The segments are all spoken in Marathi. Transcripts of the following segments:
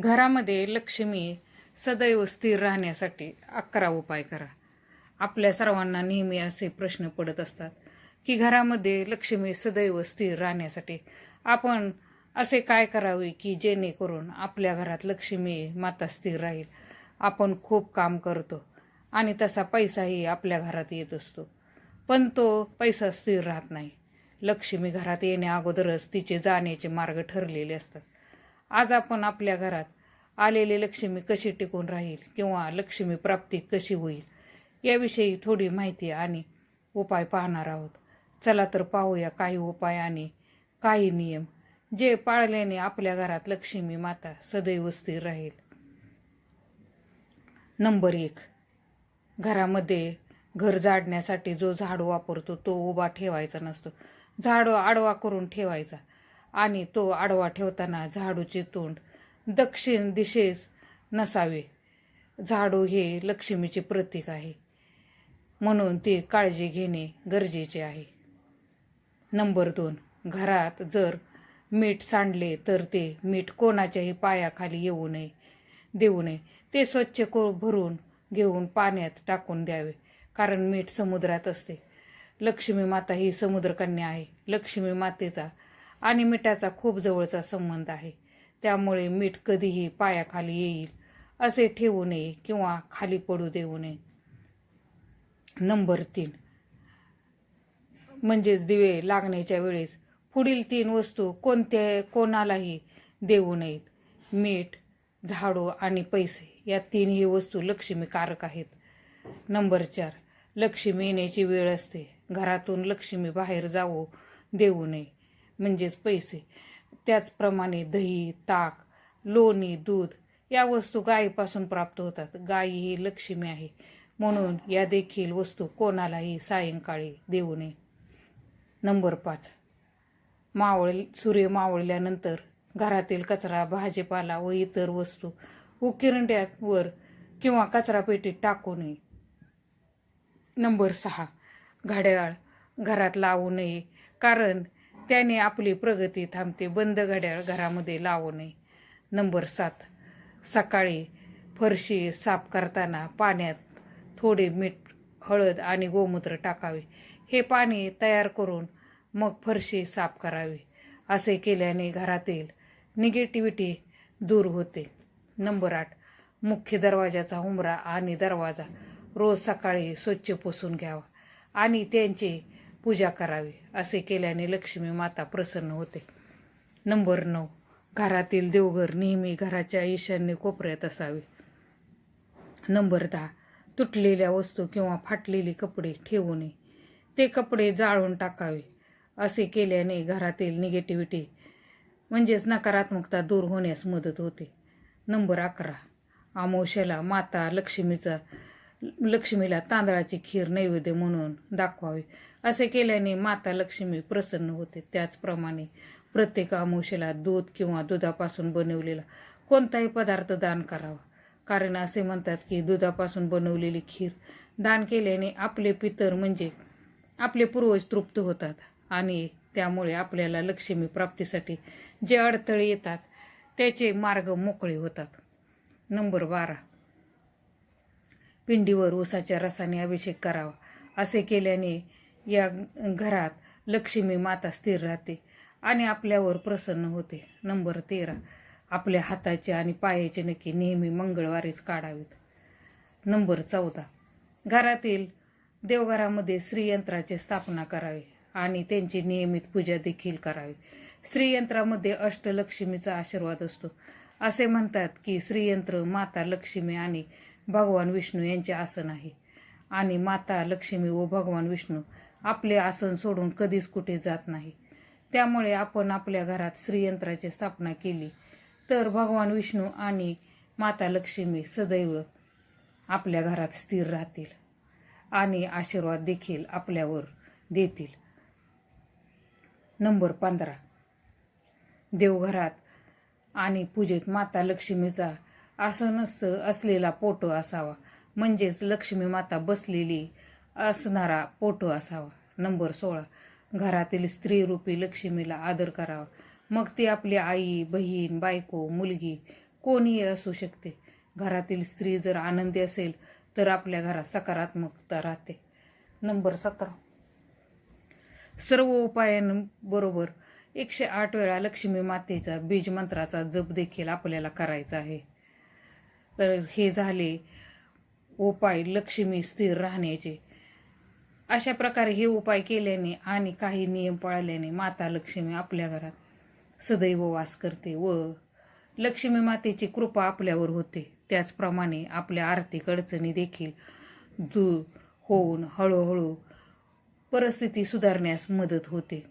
घरामध्ये लक्ष्मी सदैव स्थिर राहण्यासाठी अकरा उपाय करा. आपल्या सर्वांना नेहमी असे प्रश्न पडत असतात की घरामध्ये लक्ष्मी सदैव स्थिर राहण्यासाठी आपण असे काय करावे की जेणेकरून आपल्या घरात लक्ष्मी माता स्थिर राहील? आपण खूप काम करतो आणि तसा पैसाही आपल्या घरात येत असतो. पण तो पैसा स्थिर राहत नाही. लक्ष्मी घरात येण्या अगोदरच तिचे जाण्याचे मार्ग ठरलेले असतात. आज आपण आपल्या घरात आलेली लक्ष्मी कशी टिकून राहील किंवा लक्ष्मी प्राप्ती कशी होईल याविषयी थोडी माहिती आणि उपाय पाहणार आहोत. चला तर पाहूया काही उपाय आणि काही नियम जे पाळल्याने आपल्या घरात लक्ष्मी माता सदैव स्थिर राहील. नंबर एक. घरामध्ये घर जाडण्यासाठी जो झाडू वापरतो तो उभा ठेवायचा नसतो. झाडू आडवा करून ठेवायचा. आणि तो आडवा ठेवताना झाडूचे तोंड दक्षिण दिशेस नसावे. झाडू हे लक्ष्मीचे प्रतीक आहे. म्हणून ती काळजी घेणे गरजेचे आहे. नंबर दोन. घरात जर मीठ सांडले तर ते मीठ कोणाच्याही पायाखाली येऊ नये देऊ नये. ते स्वच्छ को भरून घेऊन पाण्यात टाकून द्यावे कारण मीठ समुद्रात असते. लक्ष्मी माता ही समुद्रकन्या आहे. लक्ष्मी मातेचा आणि मिठाचा खूप जवळचा संबंध आहे. त्यामुळे मीठ कधीही पायाखाली येईल असे ठेवू नये किंवा खाली पडू देऊ नये. नंबर तीन. म्हणजेच दिवे लागण्याच्या वेळेस पुढील तीन वस्तू कोणत्या कोणालाही देऊ नयेत. मीठ झाडू आणि पैसे या तीनही वस्तू लक्ष्मीकारक आहेत. नंबर चार. लक्ष्मी येण्याची वेळ असते. घरातून लक्ष्मी बाहेर जावो देऊ नये. म्हणजेच पैसे. त्याचप्रमाणे दही ताक लोणी दूध या वस्तू गायीपासून प्राप्त होतात. गायी ही लक्ष्मी आहे. म्हणून या देखील वस्तू कोणालाही सायंकाळी देऊ नये. नंबर पाच. मावळ सूर्य मावळल्यानंतर घरातील कचरा भाजीपाला व इतर वस्तू उकिरंड्यावर किंवा कचरा पेटीत टाकू नये. नंबर सहा. घड्याळ घरात लावू नये. कारण त्याने आपली प्रगती थांबते. बंद घड्याळ घरामध्ये लावू नये नंबर सात. सकाळी फरशी साफ करताना पाण्यात थोडे मीठ हळद आणि गोमूत्र टाकावे. हे पाणी तयार करून मग फरशी साफ करावी. असे केल्याने घरातील निगेटिव्हिटी दूर होते. नंबर आठ. मुख्य दरवाजाचा हुमरा आणि दरवाजा रोज सकाळी स्वच्छ पुसून घ्यावा आणि त्यांची पूजा करावी असे केल्याने लक्ष्मी माता प्रसन्न होते. नंबर नऊ. घरातील देवघर नेहमी घराच्या ईशान्य कोपऱ्यात असावे. नंबर दहा. तुटलेल्या वस्तू किंवा फाटलेली कपडे ठेवू नये. ते कपडे जाळून टाकावे असे केल्याने घरातील निगेटिव्हिटी म्हणजेच नकारात्मकता दूर होण्यास मदत होते. नंबर अकरा. अमावस्याला माता लक्ष्मीचा लक्ष्मीला तांदळाची खीर नैवेद्य म्हणून दाखवावे. असे केल्याने माता लक्ष्मी प्रसन्न होते. त्याचप्रमाणे प्रत्येक अमावस्याला दूध किंवा दुधापासून बनवलेला कोणताही पदार्थ दान करावा. कारण असे म्हणतात की दुधापासून बनवलेली खीर दान केल्याने आपले पितर म्हणजे आपले पूर्वज तृप्त होतात आणि त्यामुळे आपल्याला लक्ष्मी प्राप्तीसाठी जे अडथळे येतात त्याचे मार्ग मोकळे होतात. नंबर बारा. पिंडीवर ऊसाच्या रसाने अभिषेक करावा. असे केल्याने या घरात लक्ष्मी माता स्थिर राहते आणि आपल्यावर प्रसन्न होते. नंबर तेरा. आपल्या हाताचे आणि पायाचे नक्की नेहमी मंगळवारीच काढावेत. नंबर चौदा. घरातील देवघरामध्ये श्रीयंत्राची स्थापना करावी आणि त्यांची नियमित पूजा देखील करावी. श्रीयंत्रामध्ये अष्टलक्ष्मीचा आशीर्वाद असतो. असे म्हणतात की श्रीयंत्र माता लक्ष्मी आणि भगवान विष्णू यांचे आसन आहे. आणि माता लक्ष्मी व भगवान विष्णू आपले आसन सोडून कधीच कुठे जात नाही. त्यामुळे आपण आपल्या घरात श्रीयंत्राची स्थापना केली. तर भगवान विष्णू आणि माता लक्ष्मी सदैव आपल्या घरात स्थिर राहतील आणि आशीर्वाद देखील आपल्यावर देतील. नंबर पंधरा. देवघरात आणि पूजेत माता लक्ष्मीचा आसनस्थ असलेला पोटो असावा. म्हणजेच लक्ष्मी माता बसलेली असणारा पोटो असावा. नंबर सोळा. घरातील स्त्रीरूपी लक्ष्मीला आदर करावा. मग ती आपली आई बहीण बायको मुलगी कोणीही असू शकते. घरातील स्त्री जर आनंदी असेल तर आपल्या घरात सकारात्मकता राहते. नंबर सतरा. सर्व उपायांबरोबर एकशे आठ वेळा लक्ष्मी मातेचा बीज मंत्राचा जप देखील आपल्याला करायचा आहे. तर हे झाले उपाय लक्ष्मी स्थिर राहण्याचे. अशा प्रकारे हे उपाय केल्याने आणि काही नियम पाळल्याने माता लक्ष्मी आपल्या घरात सदैव वास करते व लक्ष्मी मातेची कृपा आपल्यावर होते. त्याचप्रमाणे आपल्या आर्थिक अडचणी देखील दूर होऊन हळूहळू परिस्थिती सुधारण्यास मदत होते.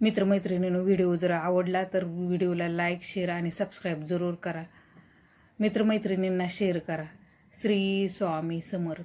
मित्रमैत्रिणींनो व्हिडिओ जर आवडला तर व्हिडिओला लाईक शेअर आणि सबस्क्राईब जरूर करा. मित्रमैत्रिणींना शेअर करा. श्री स्वामी समर्थ.